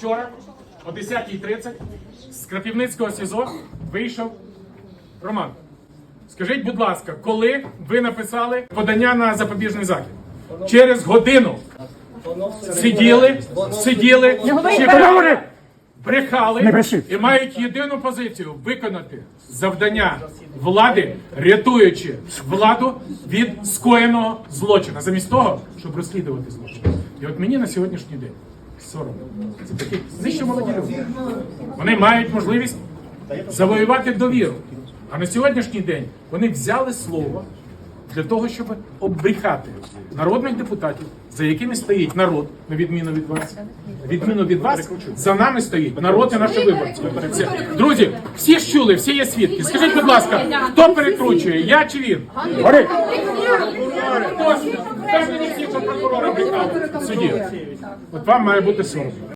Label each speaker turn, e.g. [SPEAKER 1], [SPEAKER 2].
[SPEAKER 1] Вчора о 10.30 з Крапівницького СІЗО вийшов Роман. Скажіть, будь ласка, коли ви написали подання на запобіжний захід? Через годину сиділи, сиділи, чекали, брехали і мають єдину позицію виконати завдання влади, рятуючи владу від скоєного злочину, замість того, щоб розслідувати злочин. І от мені на сьогоднішній день такі нижче молоді люди. Вони мають можливість завоювати довіру. А на сьогоднішній день вони взяли слово для того, щоб обріхати народних депутатів, за якими стоїть народ, на відміну від вас. Відміну від вас, за нами стоїть народ і наші виборці. Друзі, всі ж чули, всі є свідки. Скажіть, будь ласка, хто перекручує? Я чи він? Гори! Хто ж? Хто ж мені всі, що прокурора в суді? От вам має бути соромно.